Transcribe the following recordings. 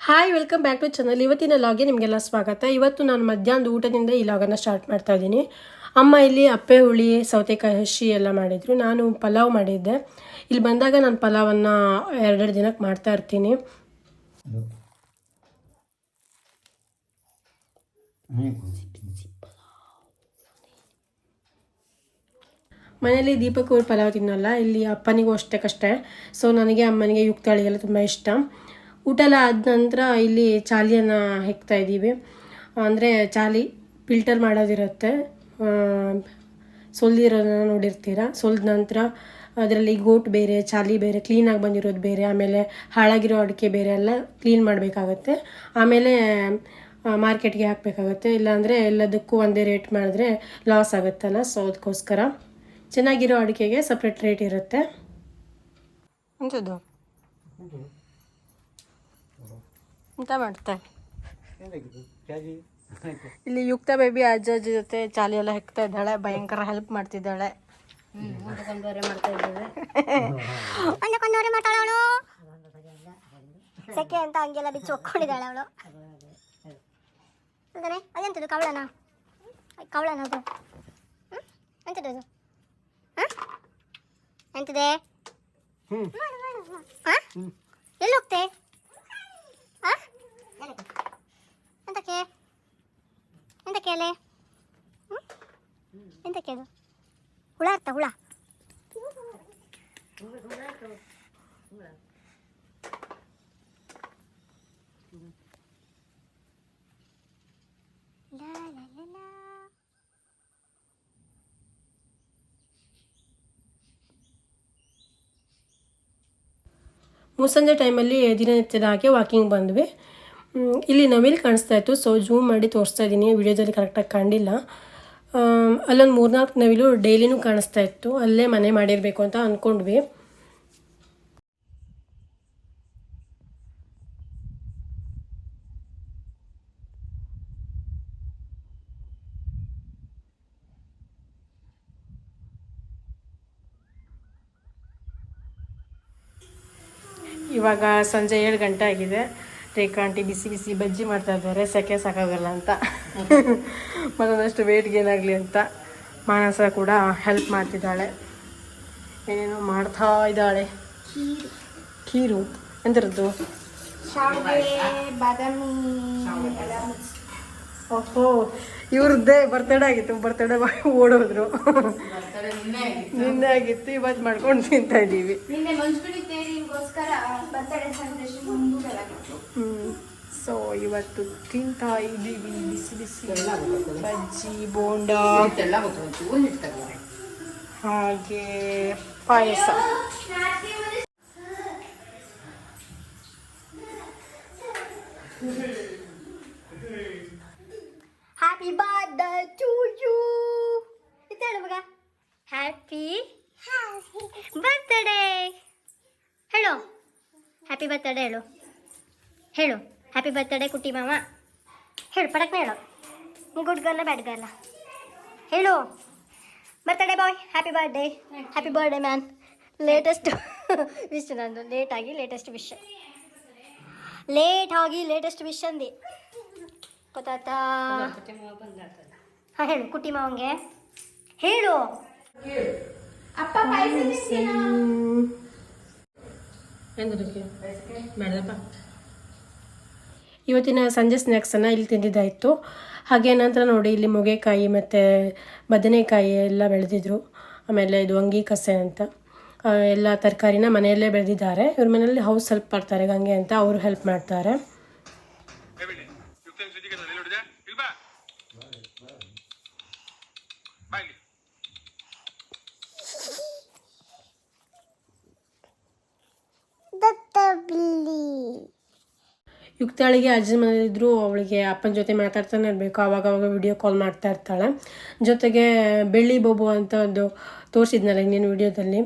Hi welcome back to channel ಇವತ್ತಿನ ಲಾಗೆ ನಿಮಗೆಲ್ಲ ಸ್ವಾಗತ. ಇವತ್ತು ನಾನು ಮಧ್ಯಾಹ್ನದ ಊಟದಿಂದ ಈ ಲಾಗನ್ನು ಸ್ಟಾರ್ಟ್ ಮಾಡ್ತಾ ಇದ್ದೀನಿ. ಅಮ್ಮ ಇಲ್ಲಿ ಅಪ್ಪೆ, ಹುಳಿ, ಸೌತೆಕಾಯಿ, ಹಸಿ ಎಲ್ಲ ಮಾಡಿದರು. ನಾನು ಪಲಾವ್ ಮಾಡಿದ್ದೆ. ಇಲ್ಲಿ ಬಂದಾಗ ನಾನು ಪಲಾವನ್ನು ಎರಡೆರಡು ದಿನಕ್ಕೆ ಮಾಡ್ತಾ ಇರ್ತೀನಿ. ಮನೇಲಿ ದೀಪಕ್ ಅವ್ರು ಪಲಾವ್ ತಿನ್ನಲ್ಲ. ಇಲ್ಲಿ ಅಪ್ಪನಿಗೂ ಅಷ್ಟಕ್ಕಷ್ಟೇ ಸೊ ನನಗೆ ಅಮ್ಮನಿಗೆ ಯುಕ್ತಾಳಿಗೆಲ್ಲ ತುಂಬ ಇಷ್ಟ. ಊಟ ಆದ ನಂತರ ಇಲ್ಲಿ ಚಾಲಿಯನ್ನು ಹೆಕ್ತಾ ಇದ್ದೀವಿ. ಅಂದರೆ ಚಾಲಿ ಫಿಲ್ಟರ್ ಮಾಡೋದಿರುತ್ತೆ. ಸೊಲ್ದಿರೋದನ್ನ ನೋಡಿರ್ತೀರ? ಸೊಲ್ದ ನಂತರ ಅದರಲ್ಲಿ ಗೋಟ್ ಬೇರೆ, ಚಾಲಿ ಬೇರೆ ಕ್ಲೀನಾಗಿ ಬಂದಿರೋದು ಬೇರೆ, ಆಮೇಲೆ ಹಾಳಾಗಿರೋ ಅಡಿಕೆ ಬೇರೆ ಎಲ್ಲ ಕ್ಲೀನ್ ಮಾಡಬೇಕಾಗತ್ತೆ. ಆಮೇಲೆ ಮಾರ್ಕೆಟ್ಗೆ ಹಾಕಬೇಕಾಗತ್ತೆ. ಇಲ್ಲಾಂದರೆ ಎಲ್ಲದಕ್ಕೂ ಒಂದೇ ರೇಟ್ ಮಾಡಿದ್ರೆ ಲಾಸ್ ಆಗುತ್ತಲ್ಲ? ಸೊ ಅದಕ್ಕೋಸ್ಕರ ಚೆನ್ನಾಗಿರೋ ಅಡಿಕೆಗೆ ಸಪ್ರೇಟ್ ರೇಟ್ ಇರುತ್ತೆ. ಎಂತ ಮಾಡ್ತಾ? ಇಲ್ಲಿ ಯುಕ್ತ ಬೇಬಿ ಅಜ್ಜ ಅಜ್ಜಿ ಜೊತೆ ಚಾಲಿ ಎಲ್ಲ ಹೆಕ್ತಾ ಇದ್ದಾಳೆ. ಭಯಂಕರ ಹೆಲ್ಪ್ ಮಾಡ್ತಿದ್ದಾಳೆ. ಸೆಕೆ ಅಂತ ಹಂಗೆಲ್ಲ ಬಿಚ್ಚು ಒಕ್ಕೊಂಡಿದ್ದಾಳೆ ಅವಳು. ಅಲ್ದಾನೆ ಅದೆಂತದು ಕವಳನ? ಕವಳನ ಅದು? ಹ್ಮ್? ಎಂತದು ಅದು? ಎಂತದೆ? ಎಲ್ಲಿ ಹೋಗ್ತೆ? ಮುಸ್ಸಂಜೆ ಟೈಮಲ್ಲಿ ದಿನನಿತ್ಯದ ಹಾಗೆ ವಾಕಿಂಗ್ ಬಂದ್ವಿ ಇಲ್ಲಿ ನವಿಲ್ ಕಾಣಿಸ್ತಾ ಇತ್ತು. ಸೊ ಜೂಮ್ ಮಾಡಿ ತೋರಿಸ್ತಾ ಇದ್ದೀನಿ. ವಿಡಿಯೋದಲ್ಲಿ ಕರೆಕ್ಟಾಗಿ ಕಂಡಿಲ್ಲ ಅಲ್ಲೊಂದು ಮೂರ್ನಾಲ್ಕು ನವಿಲು ಡೈಲಿನೂ ಕಾಣಿಸ್ತಾ ಇತ್ತು. ಅಲ್ಲೇ ಮನೆ ಮಾಡಿರಬೇಕು ಅಂತ ಅಂದ್ಕೊಂಡ್ವಿ ಇವಾಗ ಸಂಜೆ ಏಳು ಗಂಟೆ ಆಗಿದೆ. ರೇಖಾ ಬಿಸಿ ಬಿಸಿ ಬಜ್ಜಿ ಮಾಡ್ತಾ ಇದ್ದಾರೆ. ಸೆಕೆ ಸಾಕಾಗಲ್ಲ ಅಂತ. ಮತ್ತೊಂದಷ್ಟು ವೇಟ್ ಗೇನ್ ಆಗಲಿ ಅಂತ ಮಾನಸ ಕೂಡ ಹೆಲ್ಪ್ ಮಾಡ್ತಿದ್ದಾಳೆ. ಏನೇನೋ ಮಾಡ್ತಾ ಇದ್ದಾಳೆ. ಖೀರು ಎಂಥರದ್ದು ಶಾವಿಗೆ, ಬಾದಾಮಿ ಓಹೋ ಇವ್ರದ್ದೇ ಬರ್ತಡೇ ಆಗಿತ್ತು ಬರ್ತಡೇ ಓಡೋದ್ರು. ನಿನ್ನೆ ಆಗಿತ್ತು ಇವತ್ತು ಮಾಡ್ಕೊಂಡು ತಿಂತಾ ಇದೀವಿ ಸೊ ಇವತ್ತು ತಿಂತಾ ಇದ್ದೀವಿ ಬಿಸಿ ಬಿಸಿ ಬಜ್ಜಿ ಬೋಂಡ. ಹಾಗೆ ಪಾಯಸ. Happy ಹ್ಯಾಪಿ ಬರ್ತ್ಡೇ ಹೇಳು ಹೇಳು ಹ್ಯಾಪಿ ಬರ್ತ್ಡೇ ಕುಟ್ಟಿ ಮಾಮ ಹೇಳು ಪಡಕ್ನ ಹೇಳು ಗುಡ್ ಗರ್ಲ ಬ್ಯಾಡ್ ಗರ್ಲ ಹೇಳು birthday boy happy birthday happy birthday man latest wish ನಂದು ಲೇಟಾಗಿ ಲೇಟೆಸ್ಟ್ ವಿಶ್ ಲೇಟ್ ಆಗಿ ಲೇಟೆಸ್ಟ್ ವಿಶ್ ಅಂದಿ ಗೊತ್ತಾಯ್ತಾ ಹಾಂ ಹೇಳು ಕುಟ್ಟಿ ಮಾವಂಗೆ ಹೇಳು ಅಪ್ಪ ಇವತ್ತಿನ ಸಂಜೆ ಸ್ನ್ಯಾಕ್ಸನ್ನು ಇಲ್ಲಿ ತಿಂದಿದ್ದಾಯಿತು. ಹಾಗೆ ನಂತರ ನೋಡಿ ಇಲ್ಲಿ ಮೊಗೆಕಾಯಿ ಮತ್ತು ಬದನೆಕಾಯಿ ಎಲ್ಲ ಬೆಳೆದಿದ್ರು. ಆಮೇಲೆ ಇದು ಅಂಗಿ ಕಸೆ ಅಂತ. ಎಲ್ಲ ತರಕಾರಿನ ಮನೆಯಲ್ಲೇ ಬೆಳೆದಿದ್ದಾರೆ. ಇವ್ರ ಮನೆಯಲ್ಲಿ ಹೌಸ್ ಹೆಲ್ಪ್ ಮಾಡ್ತಾರೆ ಗಂಗೆ ಅಂತ. ಅವರು ಹೆಲ್ಪ್ ಮಾಡ್ತಾರೆ. ಯುಕ್ತಾಳಿಗೆ ಅಜ್ಜನ ಮನೇಲಿದ್ರು ಅವಳಿಗೆ ಅಪ್ಪನ ಜೊತೆ ಮಾತಾಡ್ತಾನೆ ಇರಬೇಕು. ಆವಾಗ ಅವಾಗ ವಿಡಿಯೋ ಕಾಲ್ ಮಾಡ್ತಾ ಇರ್ತಾಳೆ. ಜೊತೆಗೆ ಬೆಳ್ಳಿ ಬೊಬ್ಬು ಅಂತ ಒಂದು ತೋರಿಸಿದ್ನಲ್ಲ ಇನ್ನೇನು ವಿಡಿಯೋದಲ್ಲಿ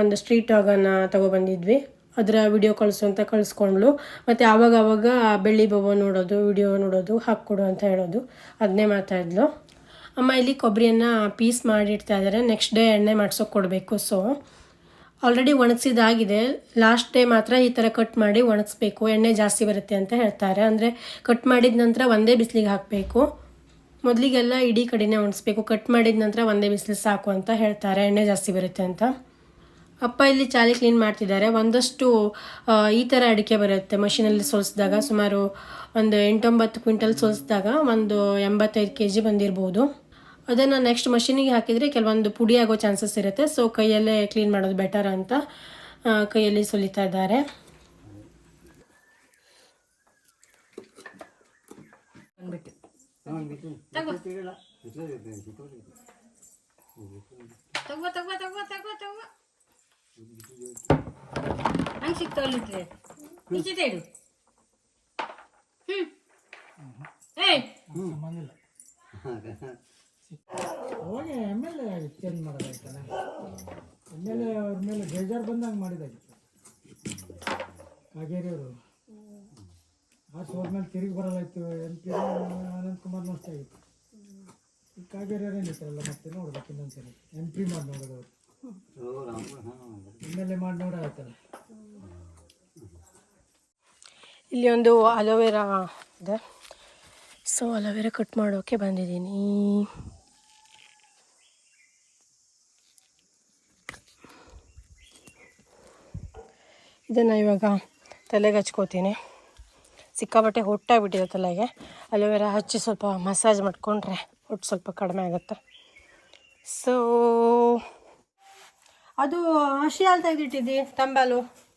ಒಂದು ಸ್ಟ್ರೀಟ್ ಡಾಗನ್ನು ತಗೊಬಂದಿದ್ವಿ. ಅದರ ವಿಡಿಯೋ ಕಳಿಸು ಅಂತ ಕಳಿಸ್ಕೊಂಡ್ಳು. ಮತ್ತು ಆವಾಗ ಆವಾಗ ಬೆಳ್ಳಿ ಬೊಬ್ಬ ನೋಡೋದು ವಿಡಿಯೋ ನೋಡೋದು, ಹಾಕ್ಕೊಡು ಅಂತ ಹೇಳೋದು. ಅದನ್ನೇ ಮಾತಾಡಿದ್ಲು ಅಮ್ಮ ಇಲ್ಲಿ ಕೊಬ್ಬರಿಯನ್ನು ಪೀಸ್ ಮಾಡಿಡ್ತಾ ಇದ್ದಾರೆ ನೆಕ್ಸ್ಟ್ ಡೇ ಎಣ್ಣೆ ಮಾಡ್ಸೋಕೆ ಕೊಡಬೇಕು. ಸೊ ಆಲ್ರೆಡಿ ಒಣಗಿಸಿದಾಗಿದೆ. ಲಾಸ್ಟ್ ಡೇ ಮಾತ್ರ ಈ ಥರ ಕಟ್ ಮಾಡಿ ಒಣಗಿಸ್ಬೇಕು. ಎಣ್ಣೆ ಜಾಸ್ತಿ ಬರುತ್ತೆ ಅಂತ ಹೇಳ್ತಾರೆ. ಅಂದರೆ ಕಟ್ ಮಾಡಿದ ನಂತರ ಒಂದೇ ಬಿಸಿಲಿಗೆ ಹಾಕಬೇಕು. ಮೊದಲಿಗೆಲ್ಲ ಇಡೀ ಕಡೆನೇ ಒಣಗಿಸ್ಬೇಕು. ಕಟ್ ಮಾಡಿದ ನಂತರ ಒಂದೇ ಬಿಸಿಲು ಸಾಕು ಅಂತ ಹೇಳ್ತಾರೆ. ಎಣ್ಣೆ ಜಾಸ್ತಿ ಬರುತ್ತೆ ಅಂತ. ಅಪ್ಪ ಇಲ್ಲಿ ಚಾಲಿ ಕ್ಲೀನ್ ಮಾಡ್ತಿದ್ದಾರೆ. ಒಂದಷ್ಟು ಈ ಥರ ಅಡಿಕೆ ಬರುತ್ತೆ. ಮಷಿನಲ್ಲಿ ಸೋಲಿಸಿದಾಗ ಸುಮಾರು ಒಂದು ಎಂಟೊಂಬತ್ತು ಕ್ವಿಂಟಲ್ ಸೋಲಿಸಿದಾಗ ಒಂದು ಎಂಬತ್ತೈದು ಕೆ ಜಿ ಬಂದಿರ್ಬೋದು. ಅದನ್ನು ನೆಕ್ಸ್ಟ್ ಮಷಿನಿಗೆ ಹಾಕಿದರೆ ಕೆಲವೊಂದು ಪುಡಿ ಆಗೋ ಚಾನ್ಸಸ್ ಇರುತ್ತೆ. ಸೊ ಕೈಯಲ್ಲೇ ಕ್ಲೀನ್ ಮಾಡೋದು ಬೆಟರ್ ಅಂತ ಕೈಯಲ್ಲಿ ಸುಲಿತಾ ಇದ್ದಾರೆ. ತಗೋ. ತಗೋ ತಗೋ ತಗೋ ತಗೋ ಹಂಗೆ ಸಿಕ್ತವಲ್ಲಿದ್ರೆ ಹ್ಮ್. ಇಡು ಹ್ಞೂ ಅವಾಗ ಎಂ ಎಲ್ ಎ ಚೇಂಜ್ ಮಾಡೋದಾಯ್ತಲ್ಲ ಎಂ ಎಲ್ ಎ ಅವ್ರ ಮೇಲೆ ಬೇಜಾರು ಬಂದಂಗೆ ಮಾಡಿದಾಗಿತ್ತು ಕಾಗೇರಿ ಅವರು ಆ ಸೋರ್ ಮೇಲೆ ತಿರುಗಿ ಬರಲಾಯ್ತು. ಎಂ ಪಿ ಅನಂತಕುಮಾರ್ ನಷ್ಟ ಆಗಿತ್ತು. ಈ ಕಾಗೇರಿ ಅವ್ರು ಏನಿತ್ತಾರಲ್ಲ ಮತ್ತೆ ನೋಡ್ಬೇಕು ಇನ್ನೊಂದ್ಸರಿ ಎಂ ಪಿ ಮಾಡಿ ನೋಡೋದು ಅವರು. ಎಂ ಎಲ್ ಎ ಮಾಡಿ ನೋಡೋದಾಯ್ತಲ್ಲ ಇಲ್ಲಿ ಒಂದು ಅಲೋವೆರಾ ಇದೆ. ಸೊ ಅಲೋವೆರಾ ಕಟ್ ಮಾಡೋಕೆ ಬಂದಿದ್ದೀನಿ. ಇದನ್ನು ಇವಾಗ ತಲೆಗೆ ಹಚ್ಕೋತೀನಿ. ಸಿಕ್ಕಾಪಟ್ಟೆ ಹೊಟ್ಟಾಗ್ಬಿಟ್ಟಿದೆ ತಲೆಗೆ. ಅಲೋವೆರಾ ಹಚ್ಚಿ ಸ್ವಲ್ಪ ಮಸಾಜ್ ಮಾಡಿಕೊಂಡ್ರೆ ಹೊಟ್ಟು ಸ್ವಲ್ಪ ಕಡಿಮೆ ಆಗುತ್ತೆ. ಸೋ ಅದು ಹಸಿ ಹಾಲು ತೆಗೆದಿಟ್ಟಿದ್ದಿ, ತಂಬಾಲು?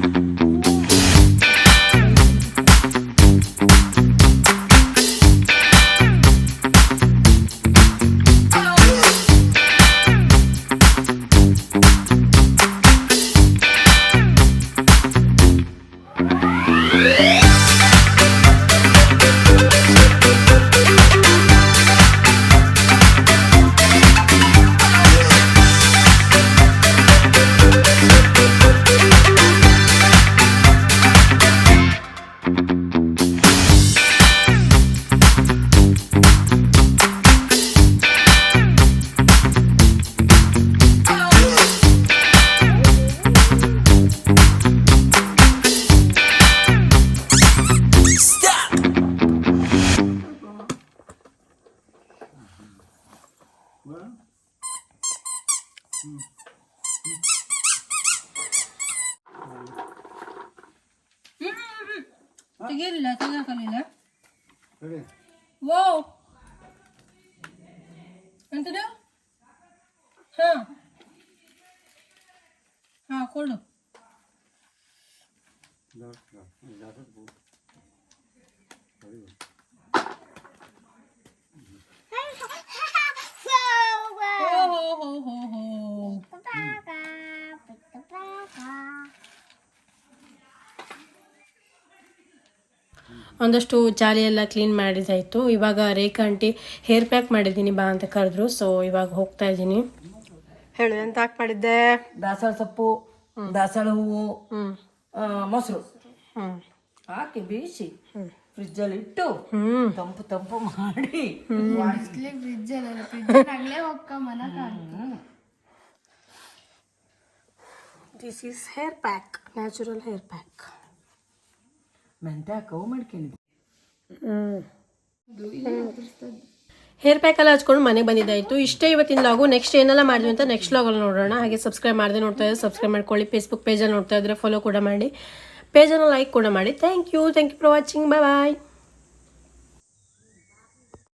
thank you 왜? 응. 응. تقيل لا تقيل قليلا 그래. واو انت ده ها ها كله لا لا لا تقول ಒಂದಷ್ಟು ಜಾಲಿ ಎಲ್ಲ ಕ್ಲೀನ್ ಮಾಡಿದಾಯಿತು. ಇವಾಗ ರೇಖಾ ಆಂಟಿ ಹೇರ್ ಪ್ಯಾಕ್ ಮಾಡಿದ್ದೀನಿ ಬಾ ಅಂತ ಕರೆದ್ರು. ಸೊ ಇವಾಗ ಹೋಗ್ತಾ ಇದ್ದೀನಿ. ಹೇಳು ಎಂತ ಹಾಕಿ ಮಾಡಿದ್ದೆ? ದಾಸವಾಳ ಸೊಪ್ಪು ದಾಸವಾಳ ಹೂವು ಮೊಸರು. ಹ್ಞೂ ಹಾಕಿ ಫ್ರಿಜ್ಜಲ್ಲಿ ಇಟ್ಟು ತಂಪು ತಂಪು ಮಾಡಿ this is hair pack natural hair pack ಮೆಂತೆ ಹಾಕವು ಮಾಡ್ಕೊಂಡಿದ್ದೆ. ಹೇರ್ ಪ್ಯಾಕ್ ಎಲ್ಲ ಹಚ್ಕೊಂಡು ಮನೆಗೆ ಬಂದಿದ್ದಾಯಿತು ಇಷ್ಟೇ ಇವತ್ತಿನ ಲಾಗು ನೆಕ್ಸ್ಟ್ ಏನೆಲ್ಲ ಮಾಡಿದ್ವಿ ಅಂತ ನೆಕ್ಸ್ಟ್ ಲಾಗಲ್ಲಿ ನೋಡೋಣ. ಹಾಗೆ ಸಬ್ಸ್ಕ್ರೈಬ್ ಮಾಡಿದೆ ನೋಡ್ತಾ ಇದ್ರೆ ಸಬ್ಸ್ಕ್ರೈಬ್ ಮಾಡ್ಕೊಳ್ಳಿ. ಫೇಸ್ಬುಕ್ ಪೇಜಲ್ಲಿ ನೋಡ್ತಾ ಇದ್ರೆ ಫಾಲೋ ಕೂಡ ಮಾಡಿ. ಪೇಜನ್ನು ಲೈಕ್ ಕೂಡ ಮಾಡಿ. Thank you thank you for watching bye bye